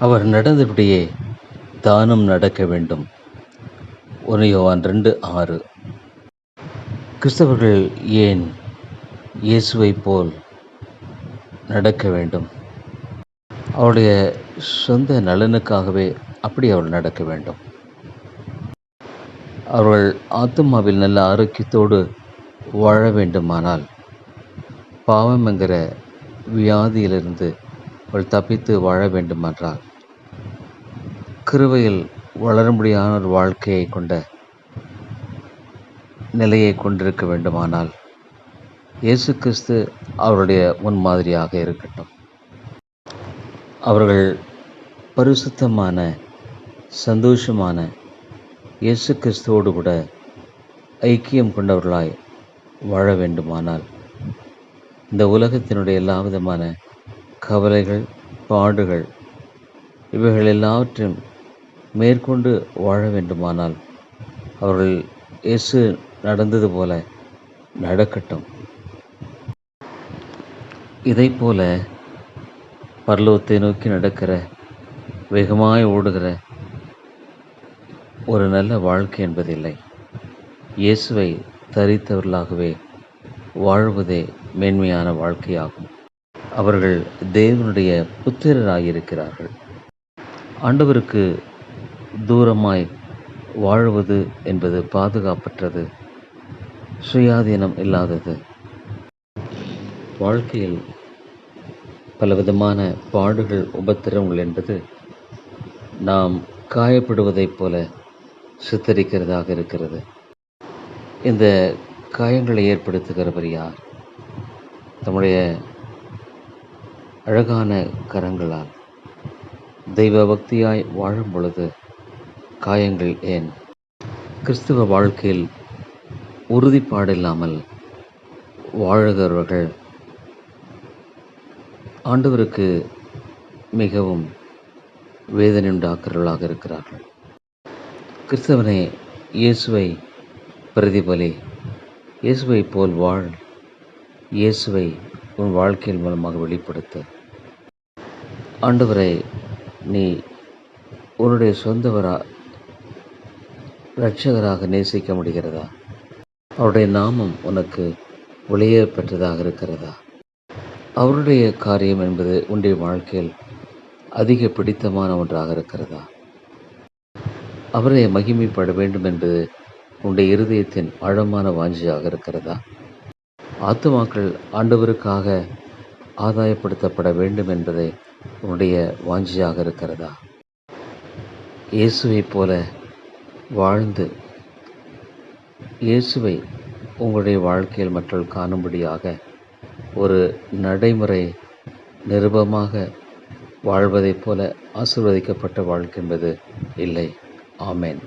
அவர் நடந்தபடியே தானும் நடக்க வேண்டும். ஒன்றையோவான் ரெண்டு ஆறு. கிறிஸ்தவர்கள் ஏன் இயேசுவைப் போல் நடக்க வேண்டும்? அவருடைய சொந்த நலனுக்காகவே அப்படி அவள் நடக்க வேண்டும். அவர்கள் ஆத்மாவில் நல்ல ஆரோக்கியத்தோடு வாழ வேண்டுமானால் பாவம் என்கிற வியாதியிலிருந்து அவள் தப்பித்து வாழ வேண்டுமென்றால் கிருவையில் வளரும்படியான ஒரு வாழ்க்கையை கொண்ட நிலையை கொண்டிருக்க வேண்டுமானால் இயேசு கிறிஸ்து அவருடைய முன்மாதிரியாக இருக்கட்டும். அவர்கள் பரிசுத்தமான சந்தோஷமான இயேசு கிறிஸ்துவோடு கூட ஐக்கியம் கொண்டவர்களாய் வாழ வேண்டுமானால் இந்த உலகத்தினுடைய எல்லா விதமான கவலைகள் பாடுகள் இவைகள் எல்லாவற்றையும் மேற்கொண்டு வாழ வேண்டுமானால் அவர்கள் இயேசு நடந்தது போல நடக்கட்டும். இதை போல பரலோகத்தை நோக்கி நடக்கிற வேகமாய் ஓடுகிற ஒரு நல்ல வாழ்க்கை என்பதில்லை. இயேசுவை தரித்தவர்களாகவே வாழ்வதே மேன்மையான வாழ்க்கையாகும். அவர்கள் தேவனுடைய புத்திரராயிருக்கிறார்கள். ஆண்டவருக்கு தூரமாய் வாழ்வது என்பது பாதுகாப்பற்றது. சுயாதீனம் இல்லாதது. வாழ்க்கையில் பலவிதமான பாடுகள் உபத்திரங்கள் என்பது நாம் காயப்படுவதைப் போல சித்தரிக்கிறதாக இருக்கிறது. இந்த காயங்களை ஏற்படுத்துகிறவர் யார்? தம்முடைய அழகான கரங்களால் தெய்வ பக்தியாய் வாழும் பொழுது காயங்கள் ஏன்? கிறிஸ்துவ வாழ்க்கையில் உறுதிப்பாடில்லாமல் வாழுகிறவர்கள் ஆண்டவருக்கு மிகவும் வேதனை உண்டாக்குறவர்களாக இருக்கிறார்கள். கிறிஸ்தவனே இயேசுவை பிரதிபலி. இயேசுவை போல் வாழ். இயேசுவை உன் வாழ்க்கையின் மூலமாக வெளிப்படுத்த. ஆண்டவரை நீ உன்னுடைய சொந்தவரா இரட்சகராக நேசிக்க முடிகிறதா? அவருடைய நாமம் உனக்கு ஒளிய பெற்றதாக இருக்கிறதா? அவருடைய காரியம் என்பது உன்னுடைய வாழ்க்கையில் அதிக பிடித்தமான ஒன்றாக இருக்கிறதா? அவரை மகிமைப்பட வேண்டும் என்பது உன்னுடைய இருதயத்தின் ஆழமான வாஞ்சியாக இருக்கிறதா? ஆத்துமாக்கள் ஆண்டவருக்காக ஆதாயப்படுத்தப்பட வேண்டும் என்பதை உன்னுடைய வாஞ்சியாக இருக்கிறதா? இயேசுவைப் போல வாழ்ந்து இயேசுவை உங்களுடைய வாழ்க்கையில் மற்றவர்கள் காணும்படியாக ஒரு நடைமுறை நிருபமாக வாழ்வதைப் போல ஆசிர்வதிக்கப்பட்ட வாழ்க்கை என்பது இல்லை. ஆமேன்.